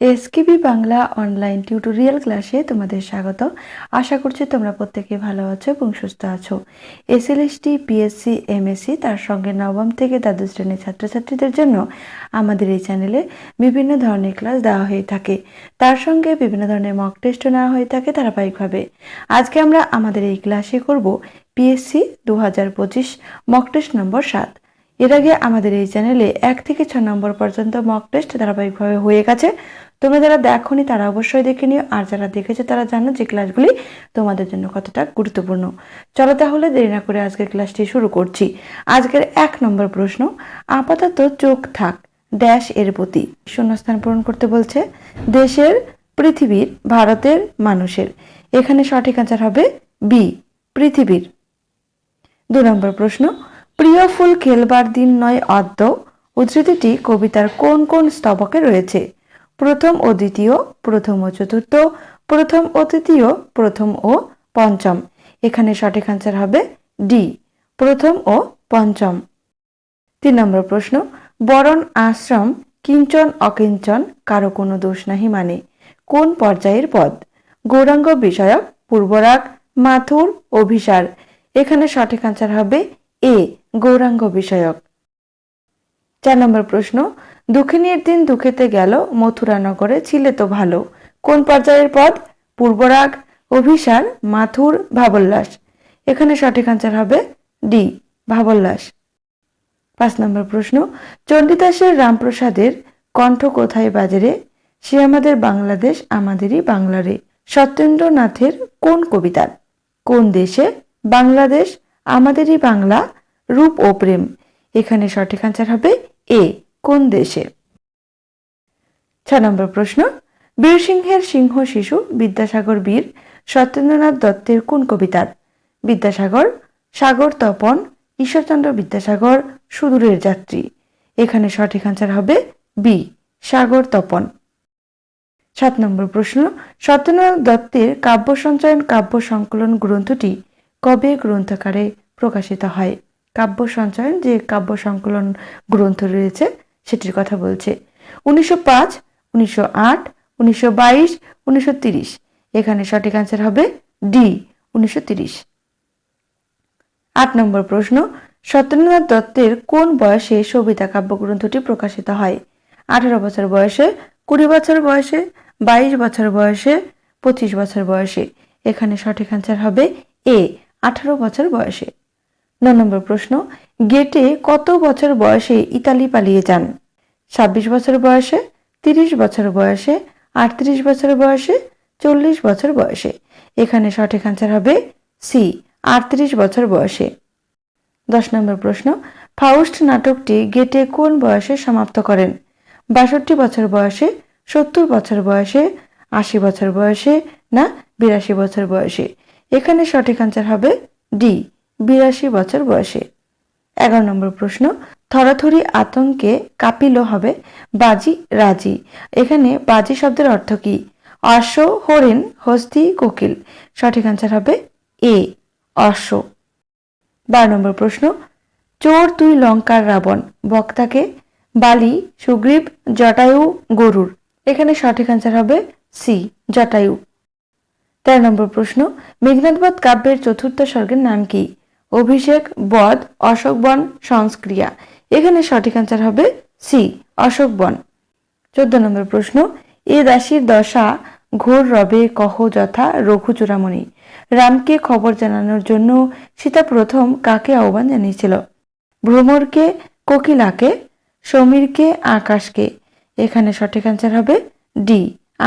SKB Bangla online tutorial ক্লাসে তোমাদের স্বাগত। আশা করছি তোমরা প্রত্যেকে ভালো আছো এবং সুস্থ আছো। এসএলএসটি পিএসসি এমএসসি তার সঙ্গে নবম থেকে দ্বাদশ শ্রেণির ছাত্রছাত্রীদের জন্য আমাদের এই চ্যানেলে বিভিন্ন ধরনের ক্লাস দেওয়া হয়ে থাকে। তার সঙ্গে বিভিন্ন ধরনের মক টেস্টও নেওয়া হয়ে থাকে ধারাবাহিকভাবে। আজকে আমরা আমাদের এই ক্লাসে করব পিএসসি দু হাজার পঁচিশ মক টেস্ট নম্বর সাত। এর আগে আমাদের এই চ্যানেলে এক থেকে ছ নম্বর পর্যন্ত মক টেস্ট ধারাবাহিকভাবে হয়ে গেছে। তোমরা যারা দেখোনি তারা অবশ্যই দেখে নিও, আর যারা দেখেছ তারা জানো যে ক্লাসগুলি তোমাদের জন্য কতটা গুরুত্বপূর্ণ। চলো তাহলে দেরি না করে আজকের ক্লাসটি শুরু করছি। আজকের এক নম্বর প্রশ্ন, আপাতত চোখ থাক ড্যাশ এর প্রতি। শূন্যস্থান পূরণ করতে বলছে, দেশের, পৃথিবীর, ভারতের মানুষের। এখানে সঠিক আনসার হবে বি পৃথিবীর। দু নম্বর প্রশ্ন, প্রিয় ফুল খেলবার দিন নয় অদ্য। উদ্ধৃতিটি কবিতার কোন কোন স্তবকে রয়েছে? প্রথম ও দ্বিতীয়, প্রথম ও চতুর্থ, প্রথম ও তৃতীয়, প্রথম ও পঞ্চম। এখানে সঠিক আনসার হবে ডি প্রথম ও পঞ্চম। তিন নম্বর প্রশ্ন, বরণ, আশ্রম, কিঞ্চন, অকিঞ্চন, কারও কোনো দোষ নাহি মানে। কোন পর্যায়ের পদ? গৌরাঙ্গ, বিষয়ক, পূর্বরাগ, মাথুর, অভিসার। এখানে সঠিক আনসার হবে এ গৌরাঙ্গ, বিষয়ক। চার নম্বর প্রশ্ন দুঃখিনীর দিন দুঃখেতে গেল, মথুরানগরে ছিলে তো ভালো। কোন পর্যায়ের পদ পূর্বরাগ, অভিসার, মাথুর, ভাবল্লাস। এখানে সঠিক আনসার হবে ডি ভাবল্লাস। পাঁচ নম্বর প্রশ্ন, চণ্ডীদাসের রামপ্রসাদের কণ্ঠ কোথায় বাজারে? সে আমাদের বাংলাদেশ, আমাদেরই বাংলারে সত্যেন্দ্রনাথের কোন কবিতার? কোন দেশে? বাংলাদেশ, আমাদেরই বাংলা, রূপ ও প্রেম। এখানে সঠিক আনসার হবে এ কোন দেশে? ছ নম্বর প্রশ্ন, বীরসিংহের সিংহ শিশু বিদ্যাসাগর বীর সত্যেন্দ্রনাথ দত্তের কোন কবিতার বিদ্যাসাগর, সাগর তপন, ঈশ্বরচন্দ্র বিদ্যাসাগর, সুদূরের যাত্রী। এখানে সঠিক আনসার হবে বি সাগর তপন। সাত নম্বর প্রশ্ন, সত্যেন্দ্রনাথ দত্তের কাব্য সঞ্চয়ন কাব্য সংকলন গ্রন্থটি কবে গ্রন্থাকারে প্রকাশিত হয়? কাব্য সঞ্চয়ন যে কাব্য সংকলন গ্রন্থ রয়েছে সেটির কথা বলছে। উনিশশো পাঁচ, উনিশশো আট, উনিশশো বাইশ, উনিশশো তিরিশ। এখানে সঠিক আনসার হবে ডি উনিশশো তিরিশ। আট নম্বর প্রশ্ন, সত্যেন্দ্রনাথ দত্তের কোন বয়সে সবিতা কাব্যগ্রন্থটি প্রকাশিত হয়? আঠারো বছর বয়সে, কুড়ি বছর বয়সে, বাইশ বছর বয়সে, পঁচিশ বছর বয়সে। এখানে সঠিক আনসার হবে এ আঠারো বছর বয়সে। ন নম্বর প্রশ্ন, গেটে কত বছর বয়সে ইতালি পালিয়ে যান? ছাব্বিশ বছর বয়সে, তিরিশ বছর বয়সে, আটত্রিশ বছর বয়সে, চল্লিশ বছর বয়সে? এখানে সঠিক আনসার হবে সি আটত্রিশ বছর বয়সে। দশ নম্বর প্রশ্ন ফাউস্ট নাটকটি গেটে কোন বয়সে সমাপ্ত করেন? বাষট্টি বছর বয়সে, সত্তর বছর বয়সে, আশি বছর বয়সে না বিরাশি বছর বয়সে? এখানে সঠিক আনসার হবে ডি বিরাশি বছর বয়সে। এগারো নম্বর প্রশ্ন, থরাথরি আতঙ্কে কাপিল হবে বাজি রাজি। এখানে বাজি শব্দের অর্থ কি? অশ্ব, হরিণ, হস্তি, কোকিল। সঠিক আনসার হবে এ, অশ্ব। বারো নম্বর প্রশ্ন, চোর তুই লঙ্কার রাবণ, বক্তাকে বালি, সুগ্রীব, জটায়ু, গরুর। এখানে সঠিক আনসার হবে সি, জটায়ু। তেরো নম্বর প্রশ্ন মেঘনাথবধ কাব্যের চতুর্থ স্বর্গের নাম কি? অভিষেক, বধ অশোকবন সংস্ক্রিয়া এখানে সঠিক আনসার হবে সি অশোকবন চোদ্দ নম্বর প্রশ্ন, এ দাসীর দশা ঘোর রবে কহ যথা রঘু চূড়ামণি। রামকে খবর জানানোর জন্য সীতা প্রথম কাকে আহ্বান জানিয়েছিল? ভ্রমরকে, কোকিলাকে, সমীরকে, আকাশকে। এখানে সঠিক আনসার হবে ডি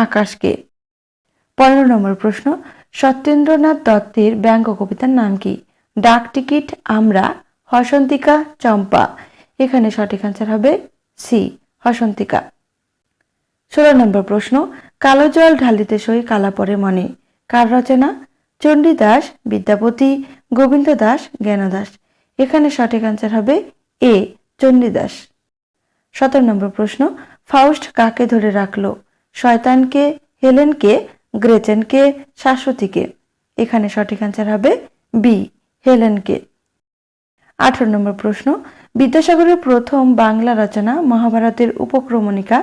আকাশকে। পনেরো নম্বর প্রশ্ন, সত্যেন্দ্রনাথ দত্তের ব্যঙ্গ কবিতার নাম কি? ডাক টিকিট আমরা, হসন্তিকা চম্পা। এখানে সঠিক আনসার হবে সি, হসন্তিকা। ষোলো নম্বর প্রশ্ন, কালো জল ঢালিতে সই কালা পরে মনে। কার রচনা? চণ্ডীদাস বিদ্যাপতি, গোবিন্দ দাস জ্ঞানদাস এখানে সঠিক আনসার হবে এ চণ্ডীদাস সতেরো নম্বর প্রশ্ন ফাউস্ট কাকে ধরে রাখল? শয়তানকে, হেলেনকে, গ্রেচেনকে, শাশ্বতীকে? এখানে সঠিক আনসার হবে বি হেলেনকে আঠারো নম্বর প্রশ্ন, বিদ্যাসাগরের প্রথম বাংলা রচনা মহাভারতের উপক্রমণিকা,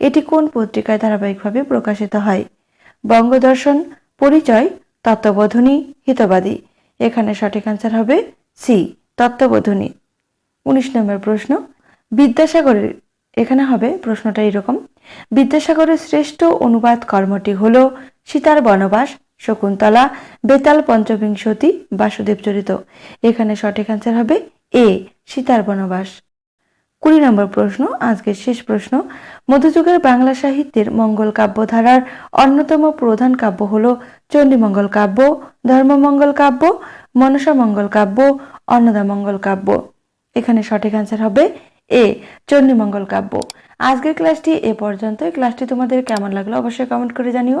এটি কোন পত্রিকায় ধারাবাহিকভাবে প্রকাশিত হয়? বঙ্গদর্শন, পরিচয়, তত্ত্ববোধনী, হিতবাদী। এখানে সঠিক আনসার হবে সি তত্ত্ববোধনী। উনিশ নম্বর প্রশ্ন, বিদ্যাসাগরের, এখানে হবে প্রশ্নটা এরকম, বিদ্যাসাগরের শ্রেষ্ঠ অনুবাদ কর্মটি হল সীতার বনবাস শকুন্তলা, বেতাল পঞ্চবিংশতি বাসুদেব চরিত এখানে সঠিক আনসার হবে এ, সীতার বনবাস। কুড়ি নম্বর প্রশ্ন, আজকের শেষ প্রশ্ন। মধ্যযুগের বাংলা সাহিত্যের মঙ্গল কাব্য ধারার অন্যতম প্রধান কাব্য হল চণ্ডীমঙ্গল কাব্য, ধর্মমঙ্গল কাব্য, মনসা মঙ্গল কাব্য, অন্নদা মঙ্গল কাব্য। এখানে সঠিক অ্যান্সার হবে এ, চণ্ডীমঙ্গল কাব্য। আজকের ক্লাসটি এ পর্যন্তই। ক্লাসটি তোমাদের কেমন লাগল অবশ্যই কমেন্ট করে জানিও।